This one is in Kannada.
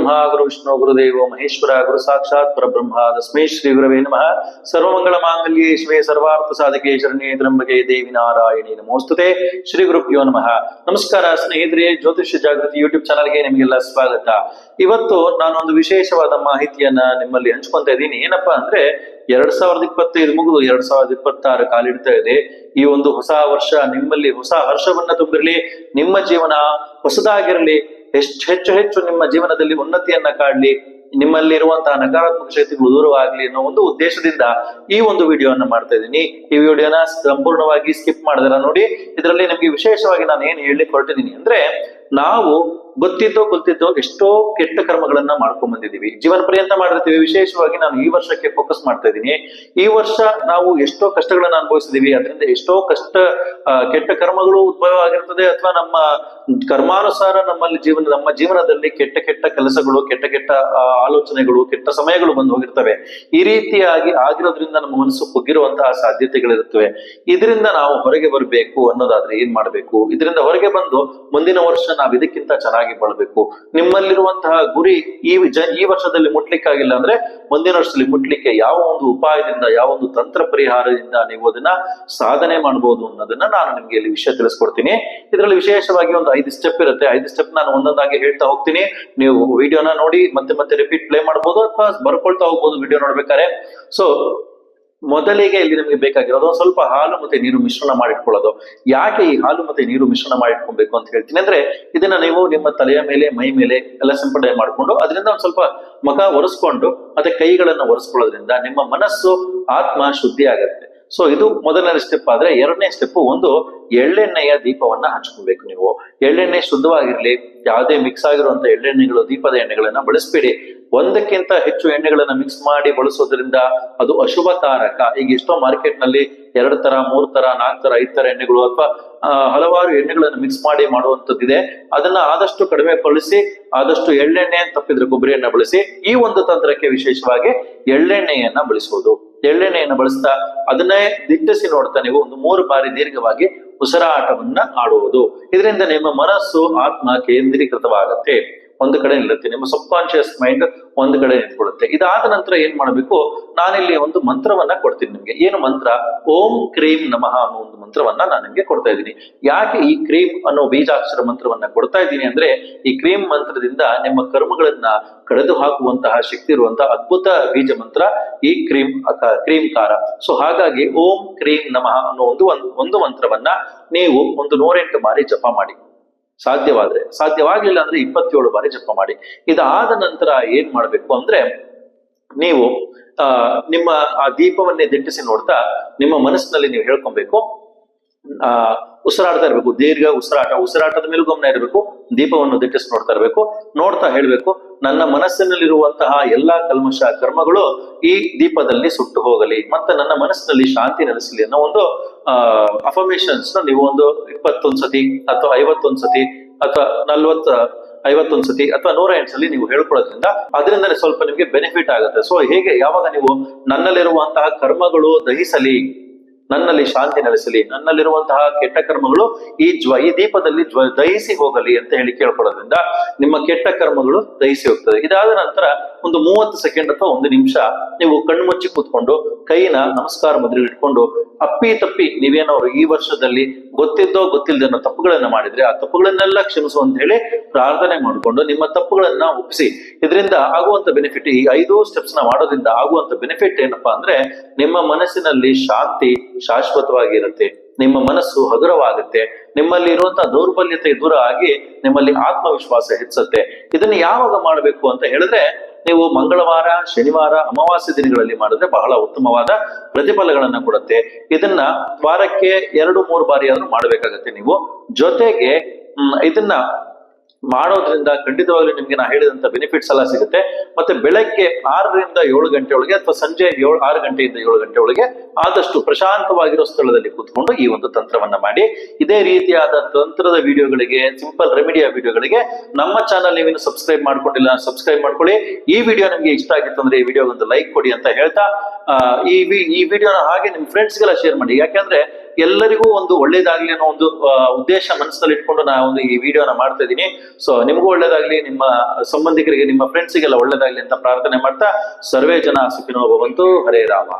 ಗುರುಬ್ರಹ್ಮ ಗುರು ವಿಷ್ಣು ಗುರುದೇವ ಮಹೇಶ್ವರ ಗುರು ಸಾಕ್ಷಾತ್ ಪರಬ್ರಹ್ಮ ತಸ್ಮೈ ಶ್ರೀ ಗುರವೇ ನಮಃ. ಸರ್ವಮಂಗಳ ಮಾಂಗಲ್ಯೇ ಶಿವೇ ಸರ್ವಾರ್ಥ ಸಾಧಕೇ ಶರಣ್ಯ ತ್ರಂಬಕೆ ದೇವಿ ನಾರಾಯಣಿ ನಮೋಸ್ತುತೆ. ಶ್ರೀ ಗುರುಭ್ಯೋ ನಮಃ. ನಮಸ್ಕಾರ ಸ್ನೇಹಿತರೆ, ಜ್ಯೋತಿಷ್ಯ ಜಾಗೃತಿ ಯೂಟ್ಯೂಬ್ ಚಾನಲ್ಗೆ ನಿಮಗೆಲ್ಲ ಸ್ವಾಗತ. ಇವತ್ತು ನಾನೊಂದು ವಿಶೇಷವಾದ ಮಾಹಿತಿಯನ್ನ ನಿಮ್ಮಲ್ಲಿ ಹಂಚ್ಕೊಂತ ಇದ್ದೀನಿ. ಏನಪ್ಪಾ ಅಂದ್ರೆ, ಎರಡ್ ಸಾವಿರದ ಇಪ್ಪತ್ತೈದು ಮುಗಿದು ಎರಡ್ ಸಾವಿರದ ಇಪ್ಪತ್ತಾರು ಕಾಲಿಡ್ತಾ ಇದೆ. ಈ ಒಂದು ಹೊಸ ವರ್ಷ ನಿಮ್ಮಲ್ಲಿ ಹೊಸ ಹರ್ಷವನ್ನ ತುಂಬಿರಲಿ, ನಿಮ್ಮ ಜೀವನ ಹೊಸದಾಗಿರಲಿ ಎಷ್ಟು ಹೆಚ್ಚು ಹೆಚ್ಚು ನಿಮ್ಮ ಜೀವನದಲ್ಲಿ ಉನ್ನತಿಯನ್ನ ಕಾಡ್ಲಿ, ನಿಮ್ಮಲ್ಲಿರುವಂತಹ ನಕಾರಾತ್ಮಕ ಶಕ್ತಿಗಳು ದೂರವಾಗಲಿ ಅನ್ನೋ ಒಂದು ಉದ್ದೇಶದಿಂದ ಈ ಒಂದು ವಿಡಿಯೋನ ಮಾಡ್ತಾ ಇದ್ದೀನಿ. ಈ ವಿಡಿಯೋನ ಸಂಪೂರ್ಣವಾಗಿ ಸ್ಕಿಪ್ ಮಾಡಿದ್ರ ನೋಡಿ, ಇದರಲ್ಲಿ ನಿಮ್ಗೆ ವಿಶೇಷವಾಗಿ ನಾನು ಏನ್ ಹೇಳಿ ಹೊರಟಿದ್ದೀನಿ ಅಂದ್ರೆ ನಾವು ಗೊತ್ತಿದ್ದೋ ಗೊತ್ತಿದ್ದೋ ಎಷ್ಟೋ ಕೆಟ್ಟ ಕರ್ಮಗಳನ್ನ ಮಾಡ್ಕೊಂಡ್ ಬಂದಿದೀವಿ ಜೀವನ ಪರ್ಯಂತ ಮಾಡಿರ್ತೀವಿ. ವಿಶೇಷವಾಗಿ ನಾನು ಈ ವರ್ಷಕ್ಕೆ ಫೋಕಸ್ ಮಾಡ್ತಾ ಇದ್ದೀನಿ. ಈ ವರ್ಷ ನಾವು ಎಷ್ಟೋ ಕಷ್ಟಗಳನ್ನ ಅನುಭವಿಸಿದೀವಿ ಅದರಿಂದ ಎಷ್ಟೋ ಕಷ್ಟ ಕೆಟ್ಟ ಕರ್ಮಗಳು ಉದ್ಭವ ಆಗಿರ್ತದೆ. ಅಥವಾ ನಮ್ಮ ಕರ್ಮಾನುಸಾರ ನಮ್ಮಲ್ಲಿ ಜೀವನ, ನಮ್ಮ ಜೀವನದಲ್ಲಿ ಕೆಟ್ಟ ಕೆಟ್ಟ ಕೆಲಸಗಳು, ಕೆಟ್ಟ ಕೆಟ್ಟ ಆಲೋಚನೆಗಳು, ಕೆಟ್ಟ ಸಮಯಗಳು ಬಂದು ಹೋಗಿರ್ತವೆ. ಈ ರೀತಿಯಾಗಿ ಆಗಿರೋದ್ರಿಂದ ನಮ್ಮ ಮನಸ್ಸು ಕುಗ್ಗಿರುವಂತಹ ಸಾಧ್ಯತೆಗಳಿರುತ್ತವೆ. ಇದರಿಂದ ನಾವು ಹೊರಗೆ ಬರಬೇಕು ಅನ್ನೋದಾದ್ರೆ ಏನ್ ಮಾಡ್ಬೇಕು? ಇದರಿಂದ ಹೊರಗೆ ಬಂದು ಮುಂದಿನ ವರ್ಷ ನಾವು ಇದಕ್ಕಿಂತ ಚೆನ್ನಾಗಿ ಬಳಬೇಕು. ನಿಮ್ಮಲ್ಲಿರುವಂತಹ ಗುರಿ ಈ ಈ ವರ್ಷದಲ್ಲಿ ಮುಟ್ಲಿಕ್ಕಾಗಿಲ್ಲ ಅಂದ್ರೆ ಮುಂದಿನ ವರ್ಷದಲ್ಲಿ ಮುಟ್ಲಿಕ್ಕೆ ಯಾವ ಒಂದು ಉಪಾಯದಿಂದ, ಯಾವ ಒಂದು ತಂತ್ರ ಪರಿಹಾರದಿಂದ ನೀವು ಅದನ್ನ ಸಾಧನೆ ಮಾಡಬಹುದು ಅನ್ನೋದನ್ನ ನಾನು ನಿಮ್ಗೆ ಇಲ್ಲಿ ವಿಷಯ ತಿಳಿಸ್ಕೊಡ್ತೀನಿ. ಇದರಲ್ಲಿ ವಿಶೇಷವಾಗಿ ಒಂದು ಐದು ಸ್ಟೆಪ್ ಇರುತ್ತೆ. ಐದು ಸ್ಟೆಪ್ ನಾನು ಒಂದೊಂದಾಗಿ ಹೇಳ್ತಾ ಹೋಗ್ತೀನಿ. ನೀವು ವಿಡಿಯೋನ ನೋಡಿ ಮತ್ತೆ ಮತ್ತೆ ರಿಪೀಟ್ ಪ್ಲೇ ಮಾಡ್ಬೋದು ಅಥವಾ ಬರ್ಕೊಳ್ತಾ ಹೋಗ್ಬೋದು ವಿಡಿಯೋ ನೋಡ್ಬೇಕಾರೆ ಸೊ ಮೊದಲಿಗೆ ಇಲ್ಲಿ ನಮಗೆ ಬೇಕಾಗಿರೋದು ಸ್ವಲ್ಪ ಹಾಲು ಮತ್ತೆ ನೀರು ಮಿಶ್ರಣ ಮಾಡಿಟ್ಕೊಳ್ಳೋದು. ಯಾಕೆ ಈ ಹಾಲು ಮತ್ತೆ ನೀರು ಮಿಶ್ರಣ ಮಾಡಿಟ್ಕೊಬೇಕು ಅಂತ ಹೇಳ್ತೀನಿ ಅಂದ್ರೆ ಇದನ್ನ ನೀವು ನಿಮ್ಮ ತಲೆಯ ಮೇಲೆ, ಮೈ ಮೇಲೆ ಎಲ್ಲ ಸಿಂಪಡಣೆ ಮಾಡಿಕೊಂಡು ಅದರಿಂದ ಒಂದು ಸ್ವಲ್ಪ ಮುಖ ಒರೆಸ್ಕೊಂಡು, ಮತ್ತೆ ಕೈಗಳನ್ನ ಒರೆಸ್ಕೊಳ್ಳೋದ್ರಿಂದ ನಿಮ್ಮ ಮನಸ್ಸು ಆತ್ಮ ಶುದ್ಧಿ ಆಗತ್ತೆ. ಸೊ ಇದು ಮೊದಲನೇ ಸ್ಟೆಪ್ ಆದ್ರೆ ಎರಡನೇ ಸ್ಟೆಪ್ ಒಂದು ಎಳ್ಳೆಣ್ಣೆಯ ದೀಪವನ್ನ ಹಚ್ಕೊಬೇಕು ನೀವು. ಎಳ್ಳೆಣ್ಣೆ ಶುದ್ಧವಾಗಿರ್ಲಿ, ಯಾವುದೇ ಮಿಕ್ಸ್ ಆಗಿರುವಂತ ಎಳ್ಳೆಣ್ಣೆಗಳು, ದೀಪದ ಎಣ್ಣೆಗಳನ್ನ ಬಳಸಬೇಡಿ. ಒಂದಕ್ಕಿಂತ ಹೆಚ್ಚು ಎಣ್ಣೆಗಳನ್ನ ಮಿಕ್ಸ್ ಮಾಡಿ ಬಳಸೋದ್ರಿಂದ ಅದು ಅಶುಭ ತಾರಕ. ಈಗ ಎಷ್ಟೋ ಮಾರ್ಕೆಟ್ನಲ್ಲಿ ಎರಡು ತರ, ಮೂರು ತರ, ನಾಲ್ಕು ತರ, ಐದ್ ತರ ಎಣ್ಣೆಗಳು ಅಥವಾ ಹಲವಾರು ಎಣ್ಣೆಗಳನ್ನು ಮಿಕ್ಸ್ ಮಾಡಿ ಮಾಡುವಂತದ್ದಿದೆ ಅದನ್ನ ಆದಷ್ಟು ಕಡಿಮೆ ಬಳಸಿ, ಆದಷ್ಟು ಎಳ್ಳೆಣ್ಣೆ ತಪ್ಪಿದ್ರೆ ಕೊಬ್ಬರಿ ಎಣ್ಣೆ ಬಳಸಿ, ಈ ಒಂದು ತಂತ್ರಕ್ಕೆ ವಿಶೇಷವಾಗಿ ಎಳ್ಳೆಣ್ಣೆಯನ್ನ ಬಳಸುವುದು ಎಳ್ಳೆಣ್ಣೆಯನ್ನು ಬಳಸ್ತಾ ಅದನ್ನೇ ದಿಟ್ಟಿಸಿ ನೋಡ್ತಾ ನೀವು ಒಂದು ಮೂರು ಬಾರಿ ದೀರ್ಘವಾಗಿ ಉಸಿರಾಟವನ್ನ ಆಡುವುದು. ಇದರಿಂದ ನಿಮ್ಮ ಮನಸ್ಸು ಆತ್ಮ ಕೇಂದ್ರೀಕೃತವಾಗತ್ತೆ. ಒಂದು ಕಡೆ ನಿಲ್ಲುತ್ತೆ. ನಿಮ್ಮ ಸಬ್ ಕಾನ್ಶಿಯಸ್ ಮೈಂಡ್ ಒಂದು ಕಡೆ ನಿಂತ್ಕೊಳ್ಳುತ್ತೆ. ಇದಾದ ನಂತರ ಏನ್ ಮಾಡಬೇಕು? ನಾನಿಲ್ಲಿ ಒಂದು ಮಂತ್ರವನ್ನ ಕೊಡ್ತೀನಿ ನಿಮ್ಗೆ. ಏನು ಮಂತ್ರ? ಓಂ ಕ್ರೀಂ ನಮಃ ಅನ್ನೋ ಒಂದು ಮಂತ್ರವನ್ನ ನಾನು ನಿಮ್ಗೆ ಕೊಡ್ತಾ ಇದ್ದೀನಿ. ಯಾಕೆ ಈ ಕ್ರೀಮ್ ಅನ್ನೋ ಬೀಜಾಕ್ಷರ ಮಂತ್ರವನ್ನ ಕೊಡ್ತಾ ಇದ್ದೀನಿ ಅಂದ್ರೆ, ಈ ಕ್ರೀಮ್ ಮಂತ್ರದಿಂದ ನಿಮ್ಮ ಕರ್ಮಗಳನ್ನ ಕಳೆದು ಹಾಕುವಂತಹ ಶಕ್ತಿ ಇರುವಂತಹ ಅದ್ಭುತ ಬೀಜ ಮಂತ್ರ ಈ ಕ್ರೀಮ್ ಕ್ರೀಮ್ ಕಾರ ಸೊ ಹಾಗಾಗಿ ಓಂ ಕ್ರೀಂ ನಮಃ ಅನ್ನೋ ಒಂದು- ಒಂದು ಮಂತ್ರವನ್ನ ನೀವು ಒಂದು ನೂರೆಂಟು ಬಾರಿ ಜಪ ಮಾಡಿ. ಸಾಧ್ಯವಾದ್ರೆ ಸಾಧ್ಯವಾಗಿಲ್ಲ ಅಂದ್ರೆ ಇಪ್ಪತ್ತೇಳು ಬಾರಿ ಜಪ ಮಾಡಿ. ಇದಾದ ನಂತರ ಏನ್ ಮಾಡ್ಬೇಕು ಅಂದ್ರೆ, ನೀವು ನಿಮ್ಮ ಆ ದೀಪವನ್ನೇ ದಿಟ್ಟಿಸಿ ನೋಡ್ತಾ ನಿಮ್ಮ ಮನಸ್ಸಿನಲ್ಲಿ ನೀವು ಹೇಳ್ಕೊಬೇಕು ಆ, ಉಸಿರಾಡ್ತಾ ಇರ್ಬೇಕು, ದೀರ್ಘ ಉಸಿರಾಟ, ಉಸಿರಾಟದ ಮೇಲೂ ಗಮನ ಇರಬೇಕು, ದೀಪವನ್ನು ದಿಟ್ಟಿಸಿ ನೋಡ್ತಾ ಇರಬೇಕು, ನೋಡ್ತಾ ಹೇಳ್ಬೇಕು, ನನ್ನ ಮನಸ್ಸಿನಲ್ಲಿರುವಂತಹ ಎಲ್ಲಾ ಕಲ್ಮಶ ಕರ್ಮಗಳು ಈ ದೀಪದಲ್ಲಿ ಸುಟ್ಟು ಹೋಗಲಿ. ಮತ್ತೆ ನನ್ನ ಮನಸ್ಸಿನಲ್ಲಿ ಶಾಂತಿ ನೆಲೆಸಲಿ ಅನ್ನೋ ಒಂದು, ಆ ಅಫರ್ಮೇಶನ್ಸ್ ನೀವು ಒಂದು ಇಪ್ಪತ್ತೊಂದ್ ಸತಿ ಅಥವಾ ಐವತ್ತೊಂದ್ ಸತಿ ಅಥವಾ ನಲ್ವತ್ತ, ಐವತ್ತೊಂದ್ ಸತಿ ಅಥವಾ ನೂರ ಎಂಟು ಸಲ ನೀವು ಹೇಳ್ಕೊಳ್ಳೋದ್ರಿಂದ ಅದರಿಂದಲೇ ಸ್ವಲ್ಪ ನಿಮ್ಗೆ ಬೆನಿಫಿಟ್ ಆಗುತ್ತೆ. ಸೊ ಹೇಗೆ ಯಾವಾಗ ನೀವು ನನ್ನಲ್ಲಿರುವಂತಹ ಕರ್ಮಗಳು ದಹಿಸಲಿ ನನ್ನಲ್ಲಿ ಶಾಂತಿ ನೆಲೆಸಲಿ, ನನ್ನಲ್ಲಿರುವಂತಹ ಕೆಟ್ಟ ಕರ್ಮಗಳು ಈ ಜ್ವ, ಈ ದೀಪದಲ್ಲಿ ಜ್ವ, ದಹಿಸಿ ಹೋಗಲಿ ಅಂತ ಹೇಳಿ ಕೇಳ್ಕೊಳ್ಳೋದ್ರಿಂದ ನಿಮ್ಮ ಕೆಟ್ಟ ಕರ್ಮಗಳು ದಹಿಸಿ ಹೋಗ್ತದೆ. ಇದಾದ ನಂತರ ಒಂದು ಮೂವತ್ತು ಸೆಕೆಂಡ್ ಅಥವಾ ಒಂದು ನಿಮಿಷ ನೀವು ಕಣ್ಮುಚ್ಚಿ ಕೂತ್ಕೊಂಡು, ಕೈನ ನಮಸ್ಕಾರ ಮುದ್ರೆ ಇಟ್ಕೊಂಡು, ಅಪ್ಪಿ ತಪ್ಪಿ ನೀವೇನೋ ಈ ವರ್ಷದಲ್ಲಿ ಗೊತ್ತಿದ್ದೋ ಗೊತ್ತಿಲ್ಲದೇನೋ ತಪ್ಪುಗಳನ್ನ ಮಾಡಿದ್ರೆ ಆ ತಪ್ಪುಗಳನ್ನೆಲ್ಲ ಕ್ಷಮಿಸು ಅಂತ ಹೇಳಿ ಪ್ರಾರ್ಥನೆ ಮಾಡಿಕೊಂಡು ನಿಮ್ಮ ತಪ್ಪುಗಳನ್ನ ಒಪ್ಪಿಸಿ. ಇದರಿಂದ ಆಗುವಂತ ಬೆನಿಫಿಟ್ ಈ ಐದು ಸ್ಟೆಪ್ಸ್ನ ಮಾಡೋದ್ರಿಂದ ಆಗುವಂತ ಬೆನಿಫಿಟ್ ಏನಪ್ಪಾ ಅಂದ್ರೆ ನಿಮ್ಮ ಮನಸ್ಸಿನಲ್ಲಿ ಶಾಂತಿ ಶಾಶ್ವತವಾಗಿ ಇರುತ್ತೆ ನಿಮ್ಮ ಮನಸ್ಸು ಹಗುರವಾಗುತ್ತೆ. ನಿಮ್ಮಲ್ಲಿ ಇರುವಂತಹ ದೌರ್ಬಲ್ಯತೆ ದೂರ ಆಗಿ ನಿಮ್ಮಲ್ಲಿ ಆತ್ಮವಿಶ್ವಾಸ ಹೆಚ್ಚುತ್ತೆ. ಇದನ್ನ ಯಾವಾಗ ಮಾಡಬೇಕು ಅಂತ ಹೇಳಿದ್ರೆ ನೀವು ಮಂಗಳವಾರ, ಶನಿವಾರ, ಅಮಾವಾಸ್ಯ ದಿನಗಳಲ್ಲಿ ಮಾಡಿದ್ರೆ ಬಹಳ ಉತ್ತಮವಾದ ಪ್ರತಿಫಲಗಳನ್ನ ಕೊಡುತ್ತೆ. ಇದನ್ನ ವಾರಕ್ಕೆ ಎರಡು, ಮೂರು ಬಾರಿ ಆದ್ರೂ ಮಾಡಬೇಕಾಗತ್ತೆ ನೀವು. ಜೊತೆಗೆ ಇದನ್ನ ಮಾಡೋದ್ರಿಂದ ಖಂಡಿತವಾಗ್ಲೂ ನಿಮ್ಗೆ ನಾ ಹೇಳಿದಂತ ಬೆನಿಫಿಟ್ಸ್ ಎಲ್ಲ ಸಿಗುತ್ತೆ. ಮತ್ತೆ ಬೆಳಗ್ಗೆ ಆರರಿಂದ ಏಳು ಗಂಟೆ ಒಳಗೆ ಅಥವಾ ಸಂಜೆ ಏಳು, ಆರು ಗಂಟೆಯಿಂದ ಏಳು ಗಂಟೆ ಒಳಗೆ ಆದಷ್ಟು ಪ್ರಶಾಂತವಾಗಿರೋ ಸ್ಥಳದಲ್ಲಿ ಕೂತ್ಕೊಂಡು ಈ ಒಂದು ತಂತ್ರವನ್ನ ಮಾಡಿ. ಇದೇ ರೀತಿಯಾದ ತಂತ್ರದ ವಿಡಿಯೋಗಳಿಗೆ ಸಿಂಪಲ್ ರೆಮಿಡಿಯ ವಿಡಿಯೋಗಳಿಗೆ ನಮ್ಮ ಚಾನಲ್ ನೀವೇನು ಸಬ್ಸ್ಕ್ರೈಬ್ ಮಾಡ್ಕೊಂಡಿಲ್ಲ ಸಬ್ಸ್ಕ್ರೈಬ್ ಮಾಡ್ಕೊಳ್ಳಿ. ಈ ವಿಡಿಯೋ ನಿಮ್ಗೆ ಇಷ್ಟ ಆಗಿತ್ತು ಅಂದ್ರೆ ಈ ವಿಡಿಯೋ ಒಂದು ಲೈಕ್ ಕೊಡಿ ಅಂತ ಹೇಳ್ತಾ ಈ ಈ ವಿಡಿಯೋನ ಹಾಗೆ ನಿಮ್ ಫ್ರೆಂಡ್ಸ್ಗೆಲ್ಲ ಶೇರ್ ಮಾಡಿ. ಯಾಕಂದ್ರೆ ಎಲ್ಲರಿಗೂ ಒಂದು ಒಳ್ಳೇದಾಗ್ಲಿ ಅನ್ನೋ ಒಂದು ಉದ್ದೇಶ ಮನಸ್ಸಲ್ಲಿ ಇಟ್ಕೊಂಡು ನಾನು ಒಂದು ಈ ವಿಡಿಯೋನ ಮಾಡ್ತಾ ಇದ್ದೀನಿ. ಸೊ ನಿಮಗೂ ಒಳ್ಳೇದಾಗ್ಲಿ, ನಿಮ್ಮ ಸಂಬಂಧಿಕರಿಗೆ, ನಿಮ್ಮ ಫ್ರೆಂಡ್ಸಿಗೆಲ್ಲ ಒಳ್ಳೇದಾಗ್ಲಿ ಅಂತ ಪ್ರಾರ್ಥನೆ ಮಾಡ್ತಾ ಸರ್ವೇ ಜನ ಸುಖಿನೋ ಭವಂತು ಹರೇ ರಾಮ.